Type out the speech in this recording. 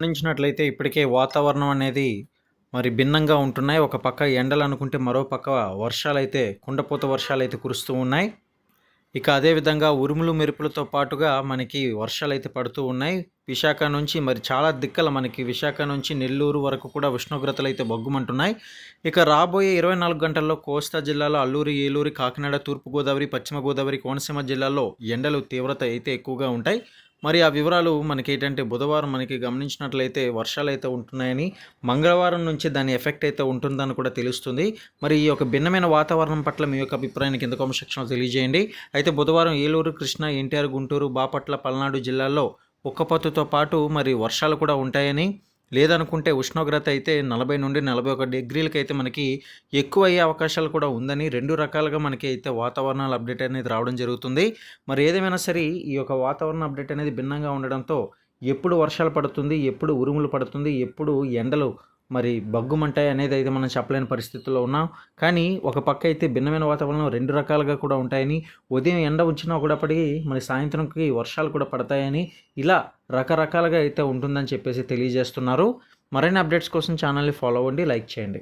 గమనించినట్లయితే ఇప్పటికే వాతావరణం అనేది మరి భిన్నంగా ఉంటున్నాయి. ఒక పక్క ఎండలు అనుకుంటే మరో పక్క వర్షాలైతే కుండపోత వర్షాలైతే కురుస్తూ ఉన్నాయి. ఇక అదేవిధంగా ఉరుములు మెరుపులతో పాటుగా మనకి వర్షాలు అయితే పడుతూ ఉన్నాయి. విశాఖ నుంచి మరి చాలా దిక్కల మనకి విశాఖ నుంచి నెల్లూరు వరకు కూడా ఉష్ణోగ్రతలు అయితే బొగ్గుమంటున్నాయి. ఇక రాబోయే ఇరవై నాలుగు గంటల్లో కోస్తా జిల్లాలో అల్లూరి ఏలూరు కాకినాడ తూర్పుగోదావరి పశ్చిమ గోదావరి కోనసీమ జిల్లాలో ఎండలు తీవ్రత అయితే ఎక్కువగా ఉంటాయి. మరి ఆ వివరాలు మనకి ఏంటంటే బుధవారం మనకి గమనించినట్లయితే వర్షాలు అయితే ఉంటున్నాయని మంగళవారం నుంచి దాని ఎఫెక్ట్ అయితే ఉంటుందని కూడా తెలుస్తుంది. మరి ఈ యొక్క భిన్నమైన వాతావరణం పట్ల మీ యొక్క అభిప్రాయాన్ని కింద కామెంట్ సెక్షన్లో తెలియజేయండి. అయితే బుధవారం ఏలూరు కృష్ణ ఎన్టీఆర్ గుంటూరు బాపట్ల పల్నాడు జిల్లాల్లో ఉక్కపత్తుతో పాటు మరి వర్షాలు కూడా ఉంటాయని లేదనుకుంటే ఉష్ణోగ్రత అయితే నలభై నుండి నలభై ఒక డిగ్రీలకి అయితే మనకి ఎక్కువ అయ్యే అవకాశాలు కూడా ఉందని రెండు రకాలుగా మనకి అయితే వాతావరణాల అప్డేట్ అనేది రావడం జరుగుతుంది. మరి ఏదేమైనా సరే ఈ యొక్క వాతావరణ అప్డేట్ అనేది భిన్నంగా ఉండడంతో ఎప్పుడు వర్షాలు పడుతుంది ఎప్పుడు ఉరుములు పడుతుంది ఎప్పుడు ఎండలు మరి బగ్గుమంటాయి అనేది అయితే మనం చెప్పలేని పరిస్థితుల్లో ఉన్నాం. కానీ ఒక పక్క అయితే భిన్నమైన వాతావరణం రెండు రకాలుగా కూడా ఉంటాయని ఉదయం ఎండ వచ్చినా కూడాపడి మరి సాయంత్రంకి వర్షాలు కూడా పడతాయని ఇలా రకరకాలుగా అయితే ఉంటుందని చెప్పేసి తెలియజేస్తున్నారు. మరిన్ని అప్డేట్స్ కోసం ఛానల్ని ఫాలో అవ్వండి లైక్ చేయండి.